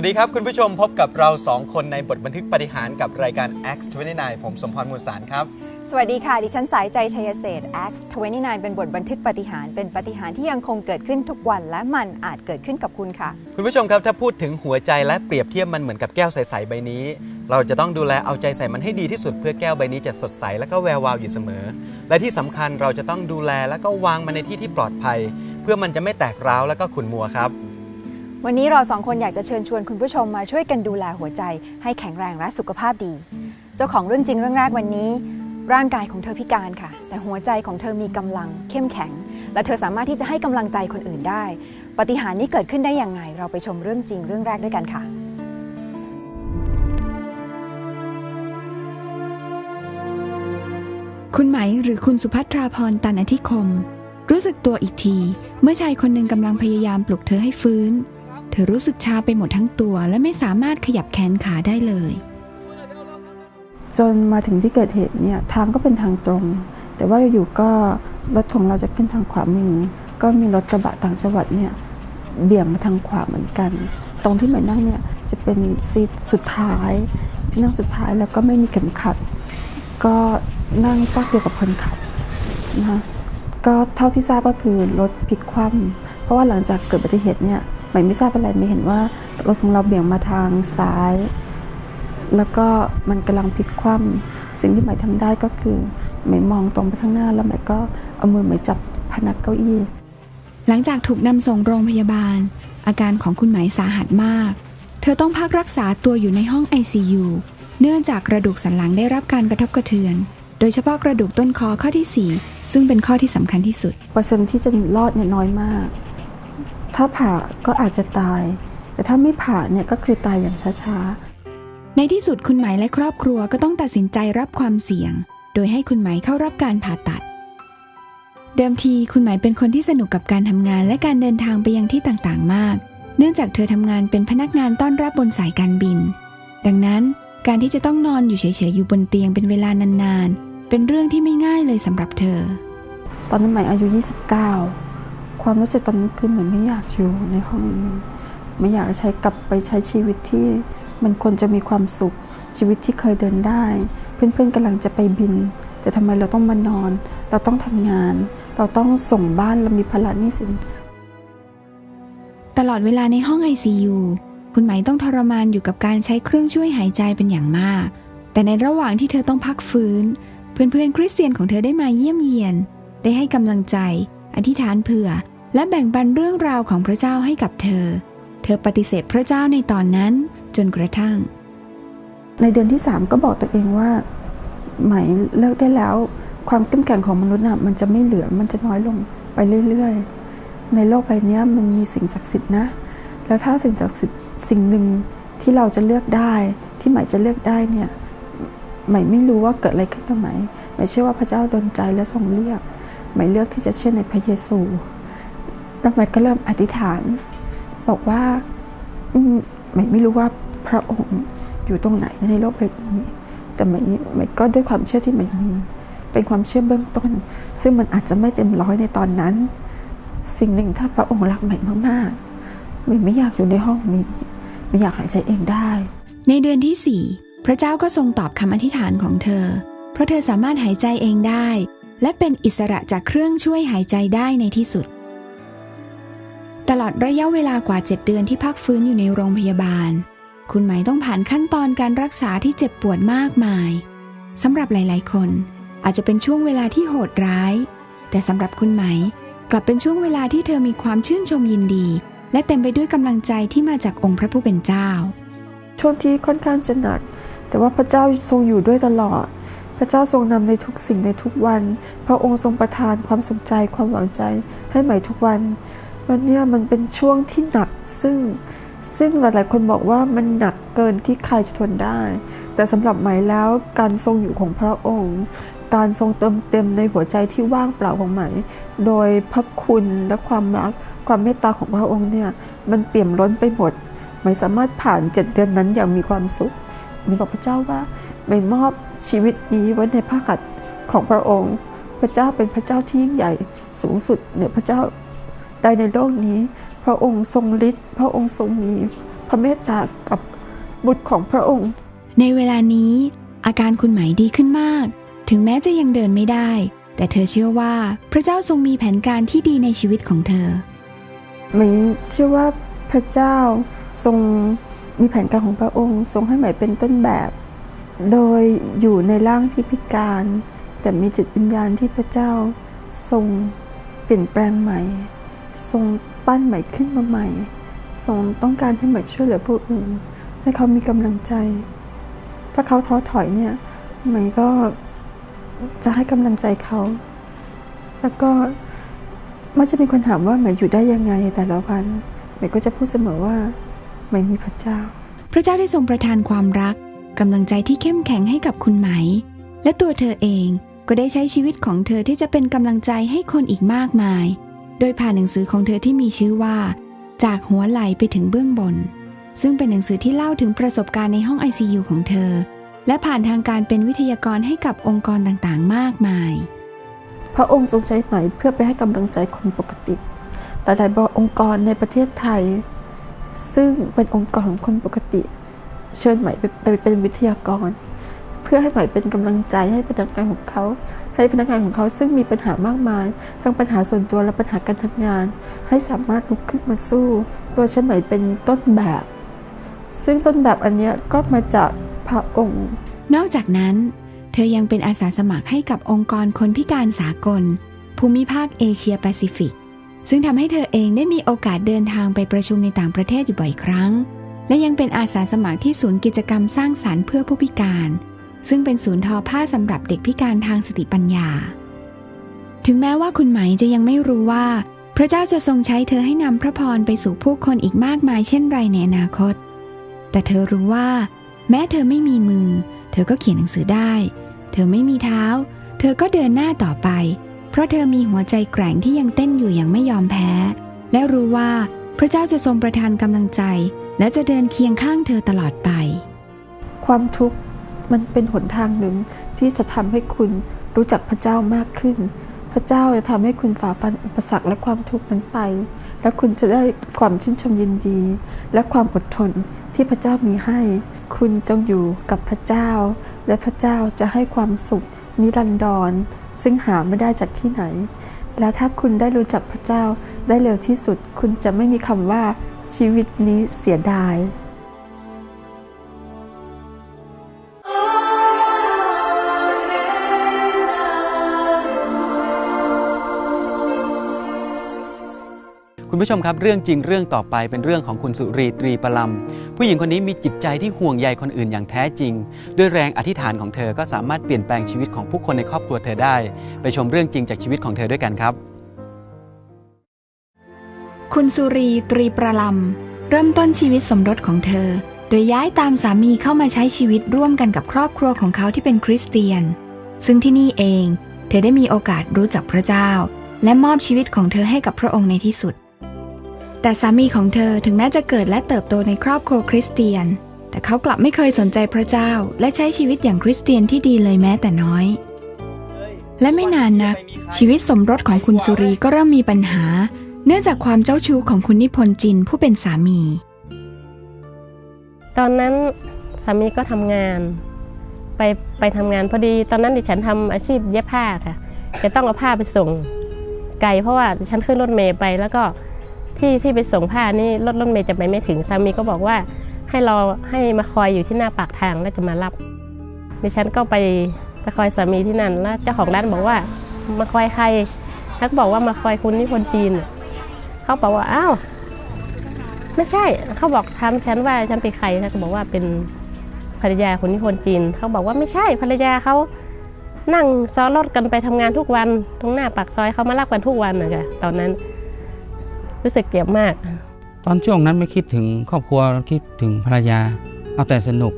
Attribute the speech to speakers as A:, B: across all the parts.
A: วัสดีครับ คุณผู้ชมพบกับเรา 2 คนในบทบันทึกปฏิหารกับรายการ X29 ผมสมพรมูลสารครับ
B: สวัสดีค่ะ ดิฉันสายใจชัยเศรษฐ์ X 29 เป็นบทบันทึกปฏิหาร เป็นปฏิหารที่ยังคงเกิดขึ้นทุกวันและมันอาจเกิดขึ้นกับคุณค่ะ
A: คุณผู้ชมครับถ้าพูดถึงหัวใจและเปรียบเทียบมันเหมือนกับแก้วใสๆใบนี้ เราจะต้องดูแลเอาใจใส่มันให้ดีที่สุดเพื่อแก้วใบนี้จะสดใสและก็แวววาวอยู่เสมอ และที่สำคัญเราจะต้องดูแลและก็วางมันในที่ที่ปลอดภัย เพื่อมันจะไม่แตกร้าวและก็ขุ่นมัวครับ
B: วันนี้เราสองคนอยากจะเชิญชวนคุณผู้ชมมาช่วยกันดูแลหัวใจ ให้แข็งแรงและสุขภาพดี เจ้าของเรื่องจริงเรื่องแรกวันนี้ ร่างกายของเธอพิการค่ะ แต่หัวใจของเธอมีกำลังเข้มแข็ง และเธอสามารถที่จะให้กำลังใจคนอื่นได้ ปฏิหารนี้เกิดขึ้นได้อย่างไง เราไปชมเรื่องจริงเรื่องแรกด้วยกันค่ะ
C: คุณไหมหรือคุณสุภัทราพรตันอธิคม รู้สึกตัวอีกที เมื่อชายคนหนึ่งกำลังพยายามปลุกเธอให้ฟื้น เธอรู้สึกชาไปหมดทั้งตัว และไม่สามารถขยับแขนขาได้เลย
D: จนมาถึงที่เกิดเหตุเนี่ยทางก็เป็นทางตรง แต่ว่าอยู่ๆก็รถของเราจะขึ้นทางขวามือ ก็มีรถกระบะต่างจังหวัดเนี่ยเบี่ยงมาทางขวาเหมือนกัน ตรงที่หมายนั่งเนี่ยจะเป็นซีทสุดท้ายที่นั่งสุดท้ายแล้วก็ไม่มีเข็มขัด ก็นั่งฟักเดียวกับคนขับนะคะก็เท่าที่ทราบก็คือรถพลิกคว่ำเพราะว่าหลังจากเกิดอุบัติเหตุเนี่ย หมายไม่ทราบอะไรไม่เห็นว่ารถของเราเบี่ยงมาทางซ้าย แล้วก็มันกำลังพลิกคว่ำสิ่งที่หมายทำได้ก็คือหมายมองตรงไปข้างหน้าแล้วหมายก็เอามือหมายจับพนักเก้าอี้
C: หลังจากถูกนำส่งโรงพยาบาล อาการของคุณไหมสาหัสมาก เธอต้องพักรักษาตัวอยู่ในห้อง ICU เนื่องจากกระดูกสันหลังได้รับการกระทบกระเทือนโดยเฉพาะกระดูกต้นคอข้อที่ 4 ซึ่งเป็นข้อที่สำคัญที่สุด
D: เปอร์เซ็นต์ที่จะรอดเนี่ยน้อยมาก ถ้าผ่าก็อาจจะตาย แต่ถ้าไม่ผ่าเนี่ยก็คือตายอย่างช้า
C: ในที่สุดคุณไหมและครอบครัวก็ต้องตัดสินใจรับความเสี่ยง โดยให้คุณไหมเข้ารับการผ่าตัด เดิมทีคุณไหมเป็นคนที่สนุกกับการทำงานและการเดินทางไปยังที่ต่างๆมาก เนื่องจากเธอทำงานเป็นพนักงานต้อนรับบนสายการบิน ดังนั้นการที่จะต้องนอนอยู่เฉยๆอยู่บนเตียงเป็นเวลานานๆ เป็นเรื่องที่ไม่ง่ายเลยสำหรับเธอ
D: ๆตอนนั้นหมายอายุ 29 ความรู้สึกตอนนั้นคือเหมือนไม่อยากอยู่ในห้องนี้ ไม่อยากใช้กลับไปใช้ชีวิตที่มันควรจะมีความสุขชีวิตที่เคยเดินได้ เพื่อนๆกำลังจะไปบิน แต่ทำไมเราต้องมานอน เราต้องทำงาน เราต้องส่งบ้านเรามีภาระหนี้สิน
C: ตลอดเวลาในห้อง ICU คุณไหมต้องทรมานอยู่กับการใช้เครื่องช่วยหายใจเป็นอย่างมาก แต่ในระหว่างที่เธอต้องพักฟื้น เพื่อนๆคริสเตียนของเธอได้มาเยี่ยมเยียน ได้ให้กำลังใจ อธิษฐานเผื่อ และแบ่งปันเรื่องราวของพระเจ้าให้กับเธอ เธอปฏิเสธพระเจ้าในตอนนั้นจนกระทั่ง
D: ในเดือนที่สามก็บอกตัวเองว่าไหมเลิกได้แล้ว ความเข้มแข็งของมนุษย์น่ะมันจะไม่เหลือมันจะน้อยลงไปเรื่อยๆ ในโลกใบนี้มันมีสิ่งศักดิ์สิทธิ์นะ แล้วถ้าสิ่งศักดิ์สิทธิ์สิ่งหนึ่งที่เราจะเลือกได้ ที่ไหมจะเลือกได้เนี่ยไหมไม่รู้ว่าเกิดอะไรขึ้นกับไหมไหมเชื่อว่าพระเจ้าดลใจและทรงเรียกไหมเลือกที่จะเชื่อในพระเยซู แล้วไหมก็เริ่มอธิษฐาน บอกว่าอืมไหมไม่รู้ว่าพระองค์อยู่ตรงไหนในโลกใบนี้แต่ไหมไหมก็ด้วยความเชื่อที่ไหมมี เป็นความเชื่อเบื้องต้น ซึ่งมันอาจจะไม่เต็มร้อยในตอนนั้น สิ่งหนึ่งถ้าพระองค์รักใหม่มากๆใหม่ไม่อยากอยู่ในห้องนี้ไม่อยากหายใจเองได้
C: ในเดือนที่4พระเจ้าก็ทรงตอบคำอธิษฐานของเธอ เพราะเธอสามารถหายใจเองได้ และเป็นอิสระจากเครื่องช่วยหายใจได้ในที่สุด ตลอดระยะเวลากว่า 7 เดือนที่พักฟื้นอยู่ในโรงพยาบาล คุณไหมต้องผ่านขั้นตอนการรักษาที่เจ็บปวดมากมายสำหรับหลาย ๆ คนอาจจะเป็นช่วงเวลาที่โหดร้าย แต่สำหรับคุณไหม กลับเป็นช่วงเวลาที่เธอมีความชื่นชมยินดี และเต็มไปด้วยกำลังใจที่มาจากองค์พระผู้เป็นเจ้า
D: ช่วงที่ค่อนข้างจะหนัก แต่ว่าพระเจ้าทรงอยู่ด้วยตลอด พระเจ้าทรงนำในทุกสิ่งในทุกวัน พระองค์ทรงประทานความสุขใจความหวังใจให้ใหม่ทุกวัน วันนี้มันเป็นช่วงที่หนักซึ่งซึ่งหลายๆ คนบอกว่ามันหนักเกินที่ใครจะทนได้ แต่สำหรับใหมแล้วการทรงอยู่ของพระองค์ การทรงเติมเต็มในหัวใจที่ว่างเปล่าของใหมโดยพระคุณและความรักความเมตตาของพระองค์เนี่ยมันเปี่ยมล้นไปหมดไม่สามารถผ่านเจ็ดเดือนนั้นอย่างมีความสุขไม่บอกพระเจ้าว่าไม่มอบชีวิตนี้ไว้ในพระหัตถ์ของพระองค์ พระเจ้าเป็นพระเจ้าที่ยิ่งใหญ่สูงสุดเหนือพระเจ้า ใดในโลกนี้ พระองค์ทรงฤทธิ์พระองค์ทรงมี พระเมตตากับบุตรของพระองค์
C: ในเวลานี้ อาการคุณไหมดีขึ้นมาก ถึงแม้จะยังเดินไม่ได้ แต่เธอเชื่อว่าพระเจ้าทรงมีแผนการที่ดีในชีวิตของเธอ
D: ไหมเชื่อว่าพระเจ้าทรงมีแผนการของพระองค์ ทรงให้ไหมเป็นต้นแบบ โดยอยู่ในร่างที่พิการ แต่มีจิตวิญญาณที่พระเจ้าทรงเปลี่ยนแปลงใหม่ ทรงปั้นใหม่ขึ้นมาใหม่ ทรงต้องการให้ใหม่ช่วยเหลือผู้อื่น ให้เขามีกำลังใจ ถ้าเขาท้อถอยเนี่ยใหม่ก็จะให้กำลังใจเขา แล้วก็มักจะมีคนถามว่าใหมายอยู่ได้ยังไงแต่ละวันใหมายก็จะพูดเสมอว่าหมายมีพระเจ้า
C: พระเจ้าได้ทรงประทานความรักกำลังใจที่เข้มแข็งให้กับคุณไหม และตัวเธอเองก็ได้ใช้ชีวิตของเธอที่จะเป็นกำลังใจให้คนอีกมากมาย โดยผ่านหนังสือของเธอที่มีชื่อว่า จากหัวไหลไปถึงเบื้องบน ซึ่งเป็นหนังสือที่เล่าถึงประสบการณ์ในห้อง ICU ของเธอ และผ่านทางการเป็นวิทยากรให้กับองค์กรต่างๆ มากมาย
D: พระองค์ทรงใช้ไหมเพื่อไปให้กำลังใจคนปกติ หลายๆองค์กรในประเทศไทย ซึ่งเป็นองค์กรของคนปกติ เชิญไหมไปไปเป็นวิทยากร พื่อให้หมายเป็นกำลังใจให้พนักงานของเขา ให้พนักงานของเขาซึ่งมีปัญหามากมาย ทั้งปัญหาส่วนตัวและปัญหาการทำงาน ให้สามารถลุกขึ้นมาสู้โดยใช้หมายเป็นต้นแบบ ซึ่งต้นแบบอันนี้ก็มาจากพระองค์
C: นอกจากนั้น เธอยังเป็นอาสาสมัครให้กับองค์กรคนพิการสากล ภูมิภาคเอเชียแปซิฟิกซึ่งทำให้เธอเองได้มีโอกาสเดินทางไปประชุมในต่างประเทศอยู่บ่อยครั้ง และยังเป็นอาสาสมัครที่ศูนย์กิจกรรมสร้างสารรค์เพื่อผู้พิการ ซึ่งเป็นศูนย์ทอผ้าสำหรับเด็กพิการทางสติปัญญา ถึงแม้ว่าคุณไหมจะยังไม่รู้ว่า พระเจ้าจะทรงใช้เธอให้นำพระพรไปสู่ผู้คนอีกมากมายเช่นไรในอนาคต แต่เธอรู้ว่า แม้เธอไม่มีมือ เธอก็เขียนหนังสือได้ เธอไม่มีเท้า เธอก็เดินหน้าต่อไป เพราะเธอมีหัวใจแกร่งที่ยังเต้นอยู่อย่างไม่ยอมแพ้ และรู้ว่าพระเจ้าจะทรงประทานกำลังใจ และจะเดินเคียงข้างเธอตลอดไป
D: ความทุกข์ มันเป็นหนทางหนึ่งที่จะทำให้คุณรู้จักพระเจ้ามากขึ้น พระเจ้าจะทำให้คุณฝ่าฟันอุปสรรคและความทุกข์นั้นไป และคุณจะได้ความชื่นชมยินดี และความอดทนที่พระเจ้ามีให้ คุณจงอยู่กับพระเจ้า และพระเจ้าจะให้ความสุขนิรันดรซึ่งหาไม่ได้จากที่ไหน และถ้าคุณได้รู้จักพระเจ้าได้เร็วที่สุด คุณจะไม่มีคำว่าชีวิตนี้เสียดาย
A: คุณผู้ชมครับเรื่องจริงเรื่องต่อไปเป็นเรื่องของคุณสุรีตรีประลำผู้หญิงคนนี้มีจิตใจที่ห่วงใยคนอื่นอย่างแท้จริง ด้วยแรงอธิษฐานของเธอก็สามารถเปลี่ยนแปลงชีวิตของผู้คนในครอบครัวเธอได้ ไปชมเรื่องจริงจากชีวิตของเธอด้วยกันครับ
C: คุณสุรีตรีประลำเริ่มต้นชีวิตสมรสของเธอ โดยย้ายตามสามีเข้ามาใช้ชีวิตร่วมกันกับครอบครัวของเขาที่เป็นคริสเตียน ซึ่งที่นี่เอง เธอได้มีโอกาสรู้จักพระเจ้า และมอบชีวิตของเธอให้กับพระองค์ในที่สุด แต่สามีของเธอถึงแม้จะเกิดและเติบโตในครอบครัวคริสเตียน แต่เขากลับไม่เคยสนใจพระเจ้า และใช้ชีวิตอย่างคริสเตียนที่ดีเลยแม้แต่น้อย และไม่นานนัก ชีวิตสมรสของคุณสุรีก็เริ่มมีปัญหา เนื่องจากความเจ้าชู้ของคุณนิพนธ์จินผู้เป็นสามี
E: ตอนนั้นสามีก็ทำงาน ไปไปทำงานพอดี ตอนนั้นดิฉันทำอาชีพเย็บผ้าค่ะจะต้องเอาผ้าไปส่ง ไกลเพราะว่าดิฉันขึ้นรถเมย์ไปแล้วก็ ที่ที่ไปส่งผ้านี่รถรถเมย์จะไปไม่ถึงสามีก็บอกว่าให้รอให้มาคอยอยู่ที่หน้าปากทางแล้วจะมารับดิฉันก็ไปไปคอยสามีที่นั่นแล้วเจ้าของร้านบอกว่ามาคอยใครแล้วก็บอกว่ามาคอยคุณนิพนธ์จีนเขาบอกว่าอ้าวไม่ใช่เขาบอกถามฉันว่าฉันเป็นใครฉักบอกว่าเป็นภรรยาคนนิพนธ์จีนเขาบอกว่าไม่ใช่ภรรยาเขานั่งซ้อนรถกันไปทำงานทุกวันตรงหน้าปากซอยเขามารับกันทุกวันนะคะตอนนั้น รู้สึกเจ็บมาก
F: ตอนช่วงนั้นไม่คิดถึงครอบครัวคิดถึงภรรยา เอาแต่สนุก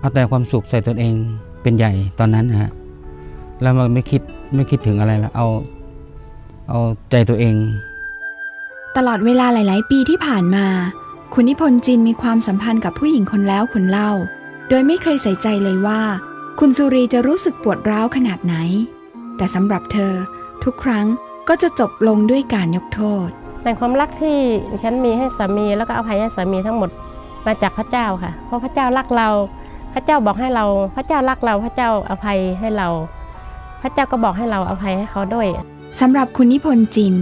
F: เอาแต่ความสุขใส่ตนเองเป็นใหญ่ตอนนั้นนะฮะแล้วมันไม่คิดไม่คิดถึงอะไรละเอาเอาใจตัวเอง
C: ตลอดเวลาหลาย ๆ ปีที่ผ่านมา คุณนิพนธ์จินมีความสัมพันธ์กับผู้หญิงคนแล้วคนเล่า โดยไม่เคยใส่ใจเลยว่า คุณสุรีจะรู้สึกปวดร้าวขนาดไหน แต่สำหรับเธอ ทุกครั้งก็จะจบลงด้วยการยกโทษ
E: ในความรักที่ฉันมีให้สามีแล้วก็อภัยให้สามีทั้งหมดมาจากพระเจ้าค่ะ เพราะพระเจ้ารักเรา พระเจ้าบอกให้เรา พระเจ้ารักเรา พระเจ้าอภัยให้เรา พระเจ้าก็บอกให้เราอภัยให้เขาด้วย
C: สำหรับคุณนิพนธ์จิน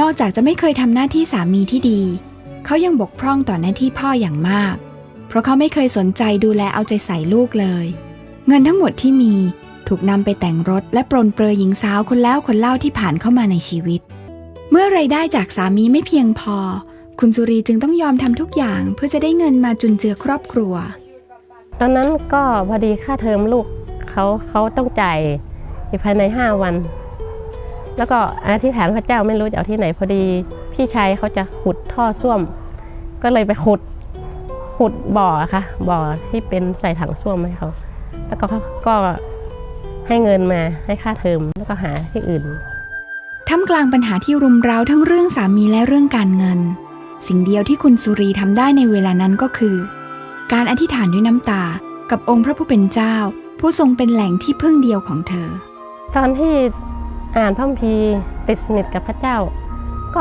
C: นอกจากจะไม่เคยทำหน้าที่สามีที่ดี เขายังบกพร่องต่อหน้าที่พ่ออย่างมาก เพราะเขาไม่เคยสนใจดูแลเอาใจใส่ลูกเลย เงินทั้งหมดที่มีถูกนำไปแต่งรถและปรนเปรอหญิงสาวคนแล้วคนเล่าที่ผ่านเข้ามาในชีวิต เมื่อไรายได้จากสามีไม่เพียงพอ คุณสุรีจึงต้องยอมทำทุกอย่างเพื่อจะได้เงินมาจุนเจือครอบครัว
E: ตอนนั้นก็พอดีค่าเทอมลูกเขาเขาต้องจ่ายภายใน 5 วัน แล้วก็อธิษฐานพระเจ้าไม่รู้จะเอาที่ไหนพอดีพี่ชายเขาจะขุดท่อส้วม ก็เลยไปขุดขุดบ่อค่ะบ่อที่เป็นใส่ถังส้วมให้เขาแล้วก็ก็ให้เงินมาให้ค่าเทอมแล้วก็หาที่อื่น
C: ท่ามกลางปัญหาที่รุมเร้าทั้งเรื่องสามีและเรื่องการเงิน สิ่งเดียวที่คุณสุรีทำได้ในเวลานั้นก็คือ การอธิษฐานด้วยน้ำตากับองค์พระผู้เป็นเจ้า ผู้ทรงเป็นแหล่งที่พึ่งเดียวของเธอ
E: ตอนที่อ่านพระคัมภีร์ติดสนิทกับพระเจ้า ก็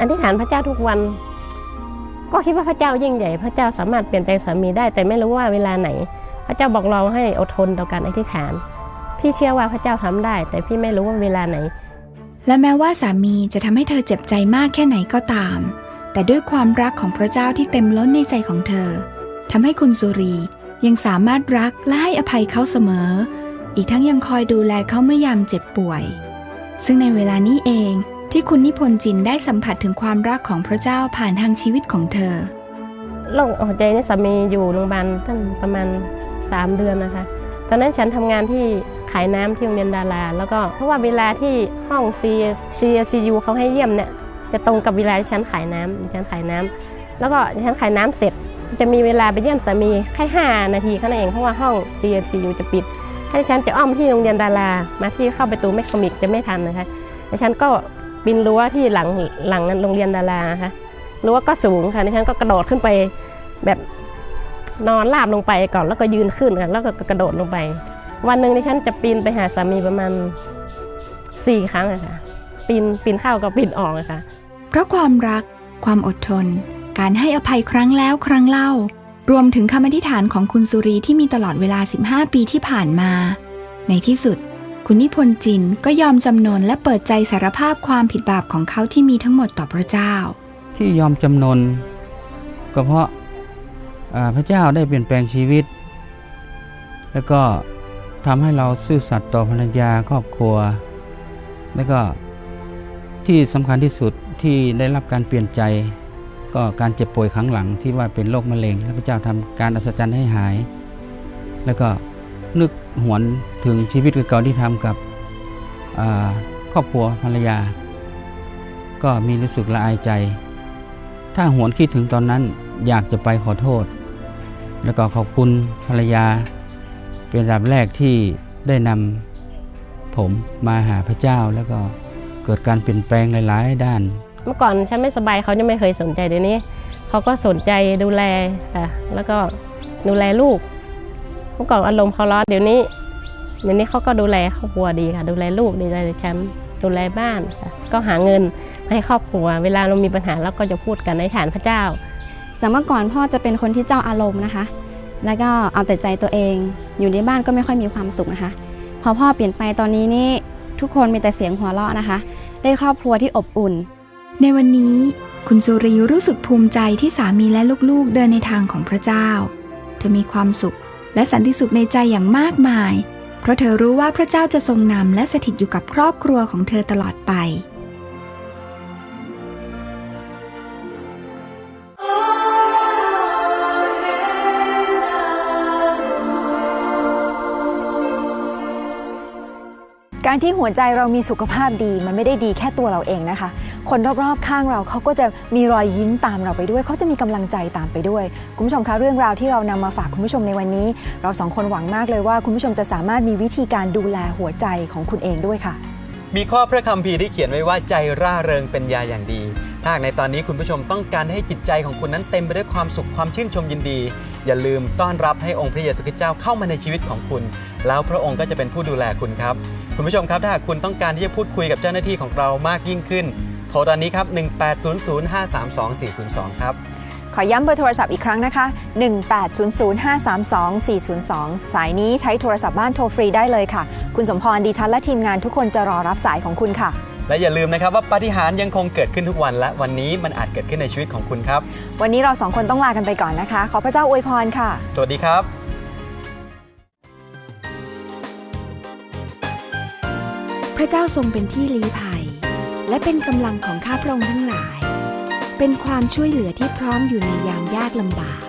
E: อธิษฐานพระเจ้าทุกวัน ก็คิดว่าพระเจ้ายิ่งใหญ่ พระเจ้าสามารถเปลี่ยนแปลงสามีได้ แต่ไม่รู้ว่าเวลาไหน พระเจ้าบอกเราให้อดทนต่อการอธิษฐาน พี่เชื่อว่าพระเจ้าทำได้ แต่พี่ไม่รู้ว่าเวลาไหน
C: และแม้ว่าสามีจะทำให้เธอเจ็บใจมากแค่ไหนก็ตาม แต่ด้วยความรักของพระเจ้าที่เต็มล้นในใจของเธอทำให้คุณสุรียังสามารถรักและให้อภัยเขาเสมอ อีกทั้งยังคอยดูแลเขาเมื่อยามเจ็บป่วย ซึ่งในเวลานี้เองที่คุณนิพนธ์จินได้สัมผัสถึงความรักของพระเจ้าผ่านทางชีวิตของเธอ
E: โรคหัวใจนี่สามีอยู่โรงพยาบาลตั้งประมาณ 3 เดือนนะคะ ตอนนั้นฉันทำงานที่ายน้ำที่โรงเรียนดารา แล้วก็เพราะว่าเวลาที่ห้อง C CCU เขาให้เยี่ยมเนี่ยจะตรงกับเวลาที่ฉันขายน้ำดิฉันขายน้ำแล้วก็ดิฉันขายน้ำเสร็จ จะมีเวลาไปเยี่ยมสามีแค่5นาทีแค่นั้นเองเพราะว่าห้อง CCU จะปิด ถ้าดิฉันจะอ้อมที่โรงเรียนดารา มาที่เข้าประตูแมคคอมิกจะไม่ทันนะคะดิฉันก็บินรั้วที่หลังหลังโรงเรียนดารานะคะรั้วก็สูงค่ะดิฉันก็กระโดดขึ้นไปแบบนอนราบลงไปก่อนแล้วก็ยืนขึ้นค่ะแล้วก็กระโดดลงไป วันหนึ่งดิฉันจะปีนไปหาสามีประมาณสี่ครั้งอะค่ะปีนปีนเข้ากับปีนออกอะค่ะ
C: เพราะความรัก ความอดทน การให้อภัยครั้งแล้วครั้งเล่า รวมถึงคำอธิษฐานของคุณสุรีที่มีตลอดเวลา 15 ปีที่ผ่านมา ในที่สุด คุณนิพนธ์จินก็ยอมจำนนและเปิดใจสารภาพความผิดบาปของเขาที่มีทั้งหมดต่อพระเจ้า
F: ที่ยอมจำนนก็เพราะอ่าพระเจ้าได้เปลี่ยนแปลงชีวิต แล้วก็ ทำให้เราซื่อสัตย์ต่อภรรยาครอบครัว แล้วก็ที่สำคัญที่สุดที่ได้รับการเปลี่ยนใจ ก็การเจ็บป่วยครั้งหลังที่ว่าเป็นโรคมะเร็งแล้วพระเจ้าทำการอัศจรรย์ให้หาย แล้วก็นึกหวนถึงชีวิตเก่าที่ทำกับครอบครัวภรรยา ก็มีรู้สึกละอายใจ ถ้าหวนคิดถึงตอนนั้นอยากจะไปขอโทษ แล้วก็ขอบคุณภรรยา เป็นอันดับแรกที่ได้นำผมมาหาพระเจ้าแล้วก็เกิดการเปลี่ยนแปลงหลาย ๆ ด้าน
E: เมื่อก่อนฉันไม่สบายเขาจะไม่เคยสนใจเดี๋ยวนี้เขาก็สนใจดูแลค่ะแล้วก็ดูแลลูก เมื่อก่อนอารมณ์เขาร้อนเดี๋ยวนี้เดี๋ยวนี้เขาก็ดูแลครอบครัวดีค่ะ ดูแลลูกดูแลฉันดูแลบ้านค่ะก็หาเงินให้ครอบครัว เวลาเรามีปัญหาเราก็จะพูดกันในฐานพระเจ้า
G: จากเมื่อก่อนพ่อจะเป็นคนที่เจ้าอารมณ์นะคะ แล้วก็เอาแต่ใจตัวเอง อยู่ในบ้านก็ไม่ค่อยมีความสุขนะคะ พอพ่อเปลี่ยนไปตอนนี้นี่ทุกคนมีแต่เสียงหัวเราะนะคะ ได้ครอบครัวที่อบอุ่น
C: ในวันนี้คุณสุรีรู้สึกภูมิใจที่สามีและลูกๆเดินในทางของพระเจ้า เธอมีความสุขและสันติสุขในใจอย่างมากมาย เพราะเธอรู้ว่าพระเจ้าจะทรงนำและสถิตอยู่กับครอบครัวของเธอตลอดไป
B: การที่หัวใจเรามีสุขภาพดี มันไม่ได้ดีแค่ตัวเราเองนะคะ คนรอบๆข้างเราเขาก็จะมีรอยยิ้มตามเราไปด้วย เขาจะมีกำลังใจตามไปด้วย คุณผู้ชมคะเรื่องราวที่เรานำมาฝากคุณผู้ชมในวันนี้ เราสองคนหวังมากเลยว่าคุณผู้ชมจะสามารถมีวิธีการดูแลหัวใจของคุณเองด้วยค่ะ
A: มีข้อพระคัมภีร์ที่เขียนไว้ว่าใจร่าเริงเป็นยาอย่างดีถ้าในตอนนี้คุณผู้ชมต้องการให้จิตใจของคุณนั้นเต็มไปด้วยความสุขความชื่นชมยินดี อย่าลืมต้อนรับให้องค์พระเยซูคริสต์เจ้าเข้ามาในชีวิตของคุณ แล้วพระองค์ก็จะเป็นผู้ดูแลคุณครับ คุณผู้ชมครับถ้าหากคุณต้องการที่จะพูดคุยกับเจ้าหน้าที่ของเรามากยิ่งขึ้น โทรตอนนี้ครับ 1800532 402 ครับ
B: ขอย้ำเบอร์โทรศัพท์อีกครั้งนะคะ 1800532 402 สายนี้ใช้โทรศัพท์บ้านโทรฟรีได้เลยค่ะ คุณสมพรดิฉันและทีมงานทุกคนจะรอรับสายของคุณค่ะ
A: และอย่าลืมนะครับว่าปาฏิหาริย์ยังคงเกิดขึ้นทุกวันและวันนี้มันอาจเกิดขึ้นในชีวิตของคุณครับ
B: วันนี้เราสองคนต้องลากันไปก่อนนะคะ ขอพระเจ้าอวยพรค่ะ
A: สวัสดีครับ
C: พระเจ้าทรงเป็นที่ลี้ภัย และเป็นกำลังของข้าพระองค์ทั้งหลาย เป็นความช่วยเหลือที่พร้อมอยู่ในยามยากลำบาก